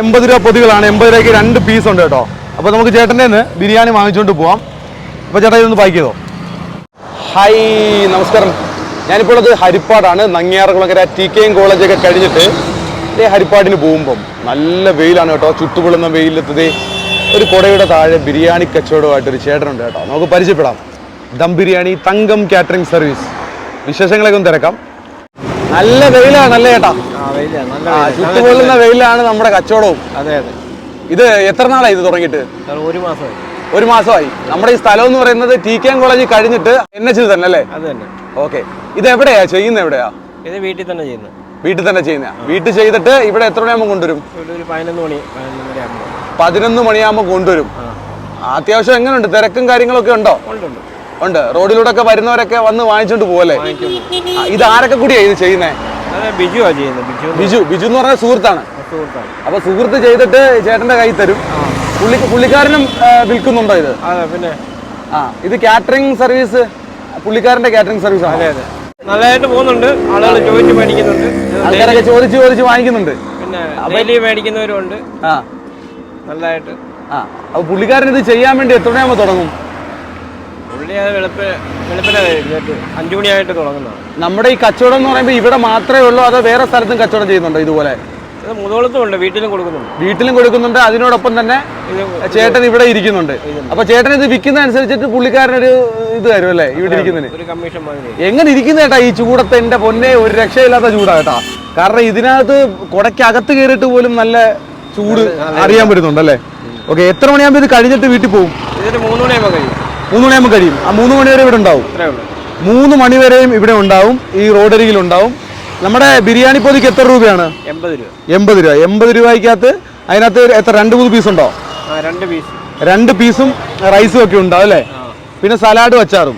എൺപത് രൂപ പൊതികളാണ്. എൺപത് രൂപയ്ക്ക് രണ്ട് പീസ് ഉണ്ട് കേട്ടോ. അപ്പോൾ നമുക്ക് ചേട്ടന്റെ ബിരിയാണി വാങ്ങിച്ചുകൊണ്ട് പോവാം. അപ്പോൾ ചേട്ടാ ഇതൊന്ന് പാക്ക് ചെയ്തോ? ഹായ് നമസ്കാരം. ഞാനിപ്പോൾ ഉള്ളത് ഹരിപ്പാടാണ്. നങ്ങിയാറകുളങ്ങര ടി കെ എം കോളേജൊക്കെ കഴിഞ്ഞിട്ട് ഇതേ ഹരിപ്പാടിന് പോകുമ്പം നല്ല വെയിലാണ് കേട്ടോ. ചുട്ടുപൊള്ളുന്ന വെയിലെത്തത് ഒരു കുടയുടെ താഴെ ബിരിയാണി കച്ചവടമായിട്ട് ഒരു ചേട്ടനുണ്ട് കേട്ടോ. നമുക്ക് പരിചയപ്പെടാം. Dum biryani Thankam catering service. വിശേഷങ്ങളൊക്കെ ഒന്ന് തിരക്കാം. നല്ല വെയിലാണ് അല്ലേ ചേട്ടാ വെയിലാണ് നമ്മുടെ കച്ചവടവും. അതെ അതെ. ഇത് എത്ര നാളായി ഇത് തുടങ്ങിയിട്ട്? ഒരു മാസമായി. ഒരു മാസമായി. നമ്മുടെ ഈ സ്ഥലം എന്ന് പറയുന്നത് ടി കെ കോളേജ് കഴിഞ്ഞിട്ട് എൻ എച്ച് തന്നെ അല്ലേ? ഓക്കെ. ഇത് എവിടെയാ? ചെയ്യുന്നത് എവിടെയാ? ഇത് വീട്ടിൽ തന്നെ ചെയ്യുന്നത്. വീട്ടിൽ തന്നെ ചെയ്യുന്ന വീട്ടിൽ ചെയ്തിട്ട് ഇവിടെ എത്ര മണിയാകുമ്പോൾ കൊണ്ടുവരും? പതിനൊന്ന് മണിയാകുമ്പോൾ കൊണ്ടുവരും. അത്യാവശ്യം എങ്ങനെയുണ്ട് തിരക്കും കാര്യങ്ങളൊക്കെ ഉണ്ടോ. ഉണ്ട്. റോഡിലൂടെ ഒക്കെ വരുന്നവരൊക്കെ വന്ന് വാങ്ങിച്ചോണ്ട് പോവല്ലേ? ഇത് ആരൊക്കെ കൂടിയാ ഇത് ചെയ്യുന്നേ? ബിജു ബിജു ബിജു. എന്ന് പറഞ്ഞ സുഹൃത്താണ്. അപ്പൊ സുഹൃത്ത് ചെയ്തിട്ട് ചേട്ടന്റെ കൈ തരും. പുള്ളി പുള്ളിക്കാരനും വിൽക്കുന്നുണ്ടോ ഇത്? പിന്നെ ആ ഇത് കാറ്ററിംഗ് സർവീസ് പുള്ളിക്കാരന്റെ കാറ്ററിംഗ് സർവീസ് ആണ്? നല്ലതായിട്ട് പോകുന്നുണ്ട്. ആളുകൾ ചോദിച്ച് മേടിക്കുന്നുണ്ട്. ആൾക്കാരൊക്കെ ചോദിച്ച് ചോദിച്ച് വാങ്ങിക്കുന്നുണ്ട്. പിന്നെ ഡെയിലി മേടിക്കുന്നവരും ഉണ്ട്. ആ. നല്ലതായിട്ട്. ആ. അപ്പൊ പുള്ളിക്കാരൻ ഇത് ചെയ്യാൻ വേണ്ടി എത്ര തുടങ്ങും പുള്ളി അത് വെളുപ്പ് വെളുപ്പിനെ എഴുന്നേറ്റ് അഞ്ചു മണിയായിട്ട് തുടങ്ങുന്നതാണ്. നമ്മുടെ ഈ കച്ചവടം എന്ന് പറയുമ്പോൾ ഇവിടെ മാത്രമേ ഉള്ളൂ അതോ വേറെ സ്ഥലത്തും കച്ചവടം ചെയ്യുന്നുണ്ടോ ഇതുപോലെ? ഇത് മുതോളത്തും ഉണ്ട് വീട്ടിലും കൊടുക്കുന്നുണ്ട്. വീട്ടിലും കൊടുക്കുന്നുണ്ട് അതിനോടൊപ്പം തന്നെ ചേട്ടൻ ഇവിടെ ഇരിക്കുന്നുണ്ട്. അപ്പൊ ചേട്ടൻ ഇത് വിൽക്കുന്ന അനുസരിച്ചിട്ട് പുള്ളിക്കാരനൊരു ഇത് തരും അല്ലേ? ഇവിടെ ഇരിക്കുന്നതിന്. എങ്ങനെ ഇരിക്കുന്ന ചേട്ടാ ഈ ചൂടത്തെ എന്റെ പൊന്നെ ഒരു രക്ഷയില്ലാത്ത ചൂടാ കേട്ടാ കാരണം ഇതിനകത്ത് കുടയ്ക്കകത്ത് കയറിയിട്ട് പോലും നല്ല ചൂട് അറിയാൻ പറ്റുന്നുണ്ട് അല്ലേ? ഓക്കെ എത്ര മണിയാകുമ്പോൾ ഇത് കഴിഞ്ഞിട്ട് വീട്ടിൽ പോകും ഇതൊരു മൂന്ന് മണിയാകുമ്പോൾ കഴിയും. മൂന്ന് മണിയാകുമ്പോൾ കഴിയും. ആ മൂന്ന് മണി വരെ ഇവിടെ ഉണ്ടാവും. മൂന്ന് മണി വരെയും ഇവിടെ ഉണ്ടാവും. ഈ റോഡരികിൽ ഉണ്ടാവും. നമ്മുടെ ബിരിയാണി പൊതിക്ക് എത്ര രൂപയാണ്? എൺപത് രൂപ. എൺപത് രൂപ. എൺപത് രൂപയ്ക്കകത്ത് അതിനകത്ത് എത്ര രണ്ട് മൂന്ന് പീസ് ഉണ്ടോ? രണ്ട് പീസ് രണ്ട് പീസും റൈസും ഒക്കെ ഉണ്ടാവും അല്ലേ? പിന്നെ സലാഡും അച്ചാറും.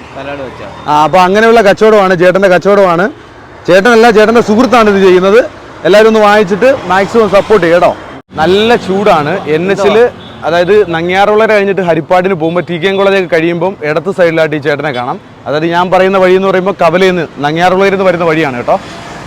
ആ അപ്പോൾ അങ്ങനെയുള്ള കച്ചവടമാണ് ചേട്ടന്റെ കച്ചവടമാണ്. ചേട്ടനല്ല ചേട്ടന്റെ സുഹൃത്താണ് ഇത് ചെയ്യുന്നത്. എല്ലാവരും ഒന്ന് വാങ്ങിച്ചിട്ട് മാക്സിമം സപ്പോർട്ട് ചെയ്യട്ടോ നല്ല ചൂടാണ്. എൻ എച്ചിൽ അതായത് നങ്ങിയാറുള്ള കഴിഞ്ഞിട്ട് ഹരിപ്പാടിന് പോകുമ്പോൾ ടി കെ കോളേജൊക്കെ കഴിയുമ്പം ഇടത്ത് സൈഡിലായിട്ട് ഈ ചേട്ടനെ കാണാം. അതായത് ഞാൻ പറയുന്ന വഴി എന്ന് പറയുമ്പോൾ കവലയിൽ നിന്ന് നിന്ന് വരുന്ന വഴിയാണ് കേട്ടോ.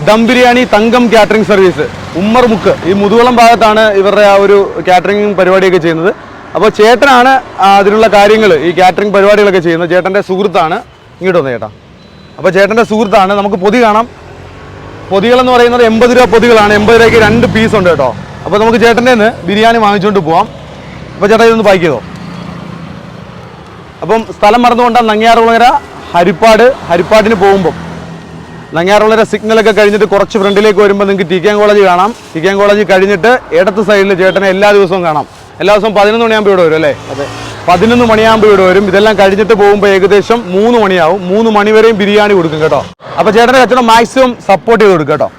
ദം ബിരിയാണി തങ്കം കാറ്ററിംഗ് സർവീസ് ഉമ്മർ മുക്ക് ഈ മുതുകുളം ഭാഗത്താണ് ഇവരുടെ ആ ഒരു കാറ്ററിംഗ് പരിപാടിയൊക്കെ ചെയ്യുന്നത്. അപ്പോൾ ചേട്ടനാണ് അതിനുള്ള കാര്യങ്ങൾ ഈ കാറ്ററിംഗ് പരിപാടികളൊക്കെ ചെയ്യുന്നത്. ചേട്ടന്റെ സുഹൃത്താണ് ഇങ്ങോട്ട് വന്നത് ചേട്ടാ. അപ്പോൾ ചേട്ടന്റെ സുഹൃത്താണ് നമുക്ക് പൊതി കാണാം. പൊതികളെന്ന് പറയുന്നത് എൺപത് രൂപ പൊതികളാണ്. എൺപത് രൂപയ്ക്ക് രണ്ട് പീസ് ഉണ്ട് കേട്ടോ. അപ്പോൾ നമുക്ക് ചേട്ടന്റെ നിന്ന് ബിരിയാണി വാങ്ങിച്ചുകൊണ്ട് പോവാം. അപ്പോൾ ചേട്ടാ ഇതൊന്ന് പാക്ക് ചെയ്തോ? അപ്പം സ്ഥലം മറന്നുകൊണ്ടാണ് നങ്ങിയാറുളങ്ങര ഹരിപ്പാട് ഹരിപ്പാടിന് പോകുമ്പം. നങ്ങിയാറുളങ്ങര സിഗ്നലൊക്കെ കഴിഞ്ഞിട്ട് കുറച്ച് ഫ്രണ്ടിലേക്ക് വരുമ്പോൾ നിങ്ങൾക്ക് ടി കെ കോളേജ് കാണാം. ടി കെ കോളേജ് കഴിഞ്ഞിട്ട് ഇടത്ത് സൈഡിൽ ചേട്ടനെ എല്ലാ ദിവസവും കാണാം. എല്ലാ ദിവസവും പതിനൊന്ന് മണിയാകുമ്പോൾ ഇവിടെ വരും അല്ലേ? അതെ. പതിനൊന്ന് മണിയാകുമ്പോൾ ഇവിടെ വരും. ഇതെല്ലാം കഴിഞ്ഞിട്ട് പോകുമ്പോൾ ഏകദേശം മൂന്ന് മണിയാവും. മൂന്ന് മണി വരെയും ബിരിയാണി കൊടുക്കും കേട്ടോ. അപ്പോൾ ചേട്ടന്റെ കച്ചവടം മാക്സിമം സപ്പോർട്ട് ചെയ്ത് കൊടുക്കും കേട്ടോ.